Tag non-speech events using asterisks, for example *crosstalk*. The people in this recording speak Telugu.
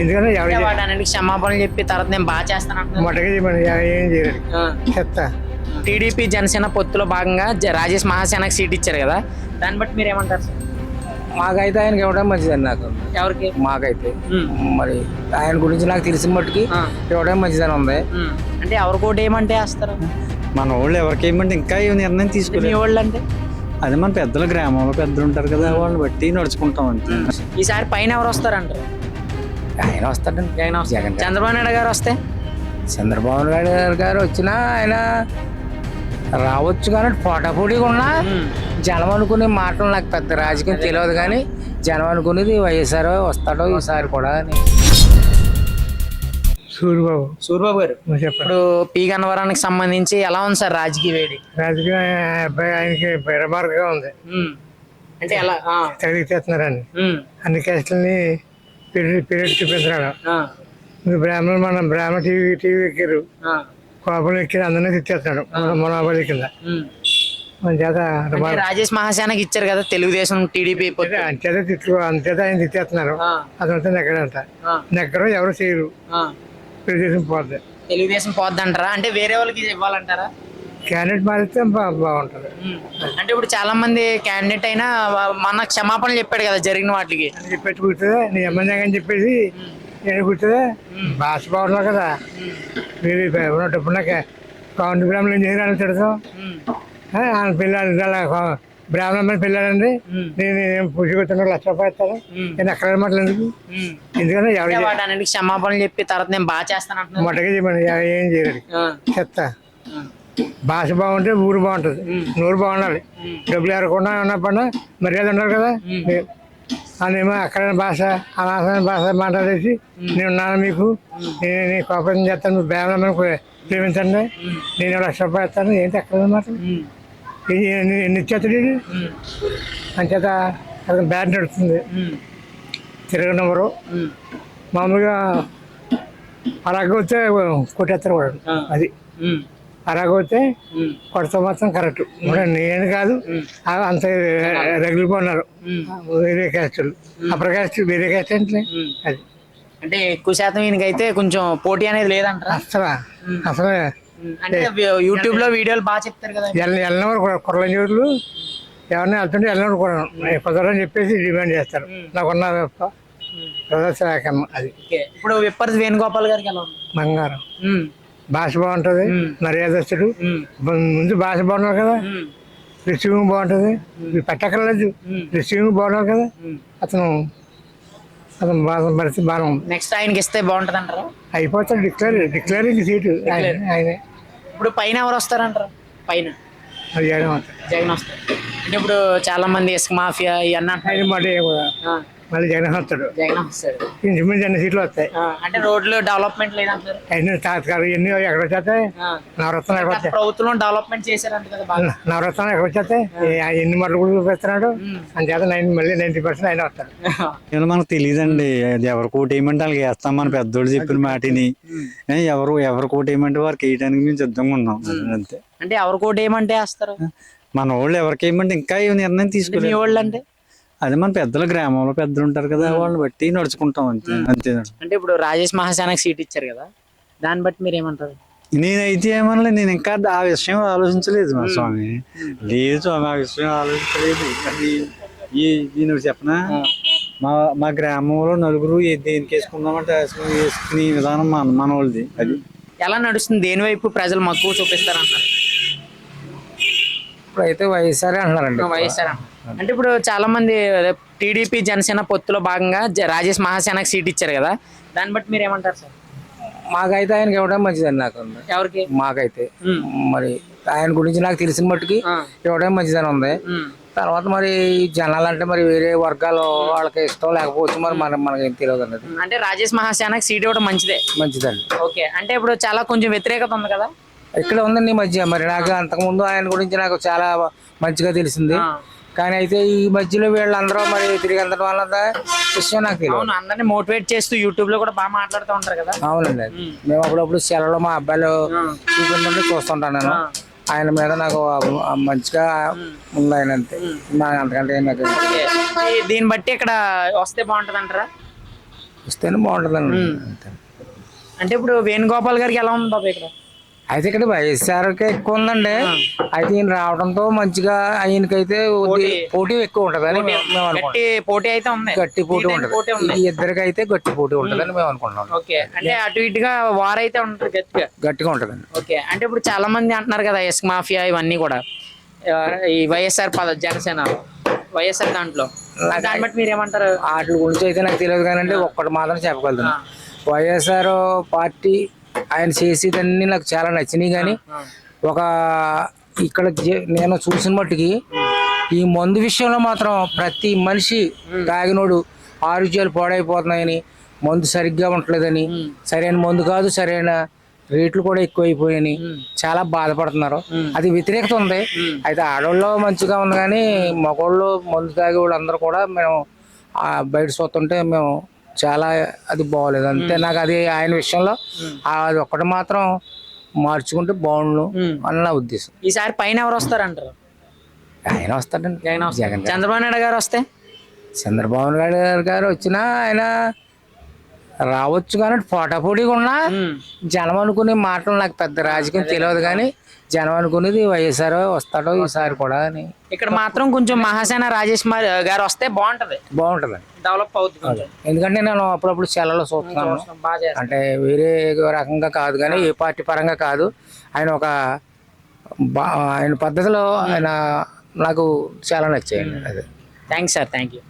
ఎందుకంటే ఎవరు అంటే క్షమాపణలు చెప్పి తర్వాత నేను బాగా చేస్తాను మొట్టగా చేయమని ఏం చేయలేదు చెత్త. టీడీపీ జనసేన పొత్తులో భాగంగా జ- రాజేష్ మహాసేనకి సీట్ ఇచ్చారు కదా దాన్ని బట్టి మీరు ఏమంటారు సార్ మాకైతే ఆయనకి ఇవ్వడం మంచిదండి నాకు. ఎవరికి? మాకైతే. ఉమ్. మరి ఆయన గురించి నాకు తెలిసిన మట్టుకి ఆ. ఇవ్వడం మంచిదని ఉంది. ఉమ్. అంటే ఎవరికి ఓటు ఏమంటే వేస్తారు? మన వాళ్ళు ఎవరికి ఏమంటే ఇంకా ఈ నిర్ణయం మీ తీసుకోలేదు. వాళ్ళు అంటే అదే మన పెద్దలు గ్రామంలో పెద్దలు ఉంటారు కదా వాళ్ళని బట్టి నడుచుకుంటాం అంతే. ఈసారి పైన ఎవరు వస్తారంటారు? ఆయన వస్తాడండి వస్తారు. జగన్ గారు. చంద్రబాబు నాయుడు గారు వస్తే చంద్రబాబు నాయుడు గారు వచ్చినా ఆయన రావచ్చు కానీ పోటాపోటీగా ఉన్నా ఉమ్. జనం అనుకునే మాటలు నాకు పెద్ద రాజకీయం తెలియదు కానీ జనం అనుకునేది వైఎస్ఆర్ వస్తాడో ఈసారి కూడా అని సూర్యబాబు సూర్యబాబు గారు చెప్పండి ఇప్పుడు పీ గన్నవరానికి సంబంధించి ఎలా ఉంది సార్ రాజకీయ వేడి రాజకీయ అబ్బాయి ఆయనకి బెరబారుగా ఉంది ఉమ్. అంటే ఎలా ఆ. ఉమ్. అన్ని కేసులని పీరియడ్ పీరియడ్ చూపిస్తున్నాడు ఆ. ఇప్పుడు బ్రాహ్మణులు మన బ్రాహ్మణ టీవీ టీవీ ఎక్కారు. కోపం ఎక్కి అందరినీ తిట్టేస్తున్నాడు మనోబలి కింద. మన చేత రాజేష్ మహాసేనకి ఇచ్చారు కదా తెలుగుదేశం టీడీపీ. అంచేత తిట్లు అంచేత ఆయన తిట్టేస్తున్నారు. అదంతా నెక్కడంట. నెక్కరు ఎవరు చేయరు. తెలుగుదేశం పోద్ది తెలుగుదేశం పోద్దంటారా అంటే వేరే వాళ్ళకి ఇవ్వాలంటారా క్యాండిడేట్ మారితే బాగుంటుంది. అంటే ఇప్పుడు చాలా మంది క్యాండిడేట్ అయినా మన క్షమాపణలు చెప్పాడు కదా జరిగిన వాటికి చెప్పేసి కూర్చుందే నీ ఎమ్మెల్యే అని చెప్పేసి నేను కూర్చుందే భాష బాగున్నావు కదా మీరు ఉన్నప్పుడు కౌంటి బ్రాహ్మణులు ఏం చేయాలని తిడతాం. ఆయన పిల్లలు బ్రాహ్మణ పిల్లలండి ఉమ్. నేను నేను పూజకొచ్చిన లక్ష రూపాయలు ఇస్తాను. నేను ఎక్కడ మాటలు ఎందుకు ఉమ్. ఎందుకంటే ఎవరు అంటే వాటన్నిటికి క్షమాపణలు చెప్పి తర్వాత నేను బాగా చేస్తాను మొట్టగా ఎవ- ఏం చేయలేదు. చెత్త ఆ. భాష బాగుంటే ఊరు బాగుంటుంది. నూరు బాగుండాలి. డబ్బులు ఎరకుండా ఉన్నప్పుడు మర్యాద ఉండాలి కదా. అనేమో అక్కడ భాష అనాసమైన భాష మాట్లాడేసి నేను ఉన్నాను మీకు. నేను నీ కోపరేషన్ చేస్తాను మీరు బ్రాహ్మణ ప్రేమించండి. నేను లక్ష రూపాయలు ఇస్తాను ఏంటి ఎక్కడ మాట ఉమ్. ఎన్ని ఇచ్చేస్తాడు? ఉమ్. అంచేత అతను బ్యాట్ నడుస్తుంది. ఉమ్. తిరగ నెంబరు. ఉమ్. మామూలుగా అలాగే వస్తే కొట్టేస్తారు కూడా. అది. ఉమ్. అలాగే వస్తే ఉమ్. కొడతా మాత్రం కరెక్ట్. నేను కాదు అంత ఉమ్. వేరే క్యాస్టులు అప్పర్ క్యాస్ట్ వేరే క్యాస్ట్ అంటే. అది అంటే ఎక్కువ శాతం ఈయనకైతే కొంచెం పోటీ అనేది లేదంటారా? అసలు అసలు. అంటే యూట్యూబ్లో వీడియోలు బాగా చెప్తారు కదా. ఎల్ల ఎల్లనవారు కుర్రల జోరులు ఎవరిని వెళ్తుంటే ఎల్లనవారు కూడా కుదరని చెప్పేసి డిమాండ్ చేస్తారు. నాకున్న ప్రదర్శన అది. ఇప్పుడు విప్పర్తి వేణుగోపాల్ గారికి ఎలా ఉంది? బంగారం. భాష బాగుంటుంది మర్యాదస్తుడు. ముందు భాష బాగున్నారు కదా. రిసీవింగ్ బాగుంటుంది పెట్టక్కర్లేదు రిసీవింగ్ బాగున్నారు కదా. అతను అతను బాగా పరిస్థితి బాగా నెక్స్ట్ ఆయనకి ఇస్తే బాగుంటది అంటారా అయిపోతాడు డిక్లేర్ డిక్లేరింగ్ సీటు ఆయన ఇప్పుడు పైన ఎవరు వస్తారంటారు? పైన. చేయడం అవుతుంది జగన్ వస్తారు అంటే ఇప్పుడు చాలా మంది ఇసుక మాఫియా ఇవన్నీ అంటున్నారు. మళ్ళీ జగన్ వస్తాడు. జగన్ వస్తాడు. ఇంచుమించు అన్ని సీట్లు వస్తాయి. అంటే రోడ్లు డెవలప్మెంట్ లేదంటారు? అన్ని తాత్కాలిక ఎన్ని ఎక్కడ వచ్చేస్తాయి. నవరత్నాలు ఎక్కడ వచ్చాయి ప్రభుత్వం డెవలప్మెంట్ చేశారంట కదా బాగా. నవరత్నాలు ఎక్కడ వచ్చేస్తాయి? ఎన్ని మట్లు కూడా చూపిస్తున్నాడు. అంచేత నైన్ మళ్ళీ నైన్టీ పర్సెంట్ ఆయన వస్తాడు. *laughs* మనకు తెలియదండి అది ఎవరు కోటి వేయమంటే వాళ్ళకి వేస్తాం మన పెద్దోళ్ళు చెప్పిన మాటిని. ఏ, ఎవరు ఎవరు కోటి వేయమంటే వారికి వేయడానికి మేము సిద్ధంగా ఉన్నాం. అంతే. అంటే ఎవరు కూడా ఏమంటే వేస్తారు? మన వాళ్ళు ఎవరికి వేయమంటే ఇంకా నిర్ణయం మీ తీసుకోలేదు. వాళ్ళు అంటే అదే మన పెద్దలు గ్రామంలో పెద్దలు ఉంటారు కదా వాళ్ళని బట్టి నడుచుకుంటాం అంతే అంతే. అంటే ఇప్పుడు రాజేష్ మహాసేనకి సీట్ ఇచ్చారు కదా దాన్ని బట్టి మీరు ఏమంటారు? నేనైతే ఏమనలేదు నేను ఇంకా ఆ విషయం ఆలోచించలేదు మా స్వామి. లేదు స్వామి ఆ విషయం ఆలోచించలేదు. ఈ నేను చెప్పనా? మా మా గ్రామంలో నలుగురు దేనికి వేసుకుందామంటే వేసుకునే విధానం మన మన వాళ్ళది అది ఎలా నడుస్తుంది? దేని వైపు ప్రజలు మక్కువ చూపిస్తారంటారు? ఇప్పుడైతే వైఎస్ఆర్ అంటున్నారండి. వైఎస్ఆర్ అంటే ఇప్పుడు చాలా మంది టీడీపీ జనసేన పొత్తులో భాగంగా రాజేష్ మహాసేనకి సీట్ ఇచ్చారు కదా. దాన్ని బట్టి మీరు ఏమంటారు సార్? మాకైతే ఆయనకి ఇవ్వడం మంచిదండి నాకు ఎవరికి? మాకైతే. మరి ఆయన గురించి నాకు తెలిసిన మట్టుకి. ఇవ్వడం మంచిదని ఉంది. తర్వాత మరి జనాలు అంటే మరి వేరే వర్గాలు వాళ్ళకి ఇష్టం లేకపోవచ్చు మరి మన మనకి ఏం తెలియదు అన్నది. అంటే రాజేష్ మహాసేనకి సీట్ ఇవ్వడం మంచిదే. మంచిదండి. ఓకే. అంటే ఇప్పుడు చాలా కొంచెం వ్యతిరేకత ఉంది కదా? ఇక్కడ ఉందండి మధ్య. మరి నాకు అంతకుముందు ఆయన గురించి నాకు చాలా మంచిగా తెలిసింది. కానీ అయితే ఈ మధ్యలో వీళ్ళందరూ మరి తిరిగి అందడం వల్ల విషయం నాకు తెలియదు. అందరిని మోటివేట్ చేస్తూ యూట్యూబ్లో కూడా బాగా మాట్లాడుతూ ఉంటారు కదా. అవునండి. మేము అప్పుడప్పుడు సెలలో మా అబ్బాయిలు చూపించండి చూస్తుంటాను నేను. ఆయన మీద నాకు మంచిగా ఉంది ఆయన అంతే. నాకు అంతకంటే నాకు దీన్ని బట్టి ఇక్కడ వస్తే బాగుంటది అంటారా వస్తేనే బాగుంటుందండి. అంతే. అంటే ఇప్పుడు వేణుగోపాల్ గారికి ఎలా ఉంది బాబు ఇక్కడ? అయితే ఇక్కడ వైఎస్ఆర్కే ఎక్కువ ఉందండి అయితే ఈయన రావడంతో మంచిగా ఆయనకైతే పోటీ. ఎక్కువ ఉంటుందని మేము అనుకుంటాం పోటీ అయితే ఉంది. గట్టి పోటీ ఉంటుంది. ఈ ఇద్దరికి అయితే గట్టి పోటీ ఉంటుందని మేము అనుకుంటున్నాం. ఓకే. అంటే అటు ఇటుగా వార్ అయితే ఉంటుంది గట్టిగా. గట్టిగా ఉంటుందండి. ఓకే. అంటే ఇప్పుడు చాలా మంది అంటున్నారు కదా ఇసుక మాఫియా ఇవన్నీ కూడా. ఈ వైఎస్ఆర్ పద జనసేన వైఎస్ఆర్ దాంట్లో. దాన్ని బట్టి మీరు ఏమంటారు వాటి గురించి అయితే నాకు తెలియదు కానీ ఒక్కటి మాత్రం చెప్పగలుగుతాను వైఎస్ఆర్ పార్టీ ఆయన చేసేదన్నీ నాకు చాలా నచ్చినాయి కానీ ఒక ఇక్కడ నేను చూసిన మట్టుకి ఈ మందు విషయంలో మాత్రం ప్రతి మనిషి తాగినోడు ఆరోగ్యాలు పాడైపోతున్నాయని మందు సరిగ్గా ఉండలేదని సరైన మందు కాదు సరైన రేట్లు కూడా ఎక్కువైపోయాయని చాలా బాధపడుతున్నారు. అది వ్యతిరేకత ఉంది. అయితే ఆడవాళ్ళు మంచిగా ఉంది కానీ మగవాళ్ళు మందు తాగే వాళ్ళు అందరూ కూడా మేము బయట చూస్తుంటే మేము చాలా అది బాగోలేదు. అంతే. నాకు అది ఆయన విషయంలో అది ఒక్కటి మాత్రం మార్చుకుంటే బాగుండు అని నా ఉద్దేశం. ఈసారి పైన ఎవరు వస్తారంటారు? ఆయన వస్తాడండి జగన్. చంద్రబాబు నాయుడు గారు వస్తే? చంద్రబాబు నాయుడు గారు గారు వచ్చినా ఆయన రావచ్చు కానీ పోటాపోటీగా ఉన్నా. జనం అనుకునే మాటలు నాకు పెద్ద రాజకీయం తెలియదు కానీ జనం అనుకునేది వైఎస్ఆర్ వస్తాడో ఈసారి కూడా అని. ఇక్కడ మాత్రం కొంచెం మహాసేన రాజేష్ గారు వస్తే బాగుంటది. బాగుంటుందండి డెవలప్ అవుతుంది. ఎందుకంటే నేను అప్పుడప్పుడు సెలలో చూస్తున్నాను. అంటే వేరే రకంగా కాదు కానీ ఏ పార్టీ పరంగా కాదు. ఆయన ఒక ఆయన పద్ధతిలో ఆయన నాకు చాలా నచ్చాయండి అది. Thanks sir thank you